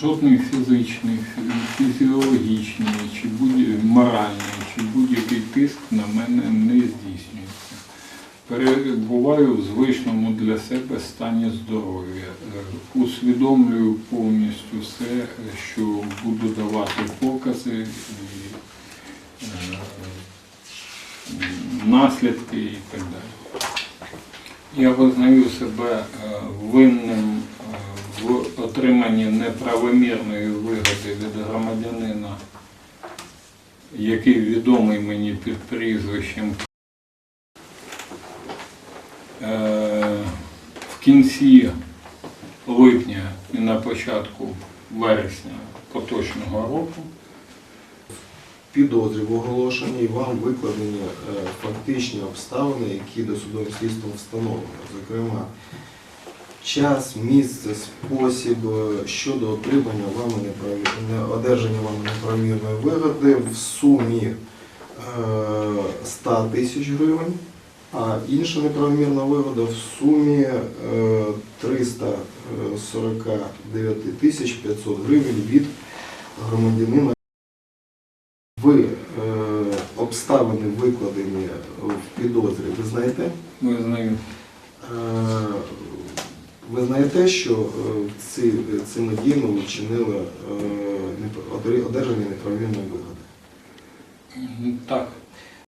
жодний фізичний, фі- фізіологічний чи будь моральний, чи будь-який тиск на мене не здійснюється. Перебуваю в звичному для себе стані здоров'я. Усвідомлюю повністю все, що буду давати покази і е, наслідки і так далі. Я визнаю себе е, винним отриманні неправомірної вигоди від громадянина, який відомий мені під прізвищем. Е, В кінці липня і на початку вересня поточного року підозрі в оголошенні і вам викладені е, фактичні обставини, які досудовим слідством встановлено. Зокрема, час, місце, спосіб е, щодо отримання вами неправі- одержання вами неправомірної вигоди в сумі е, 100 тисяч гривень, а інша неправомірна вигода в сумі е, 349 тисяч 500 гривень від громадянина ви е, обставини викладені в підозрі, ви знаєте? визнаю. Е, ви знаєте, що е, ці, цими діями вчинили е, одержання неправомірної вигоди? Так,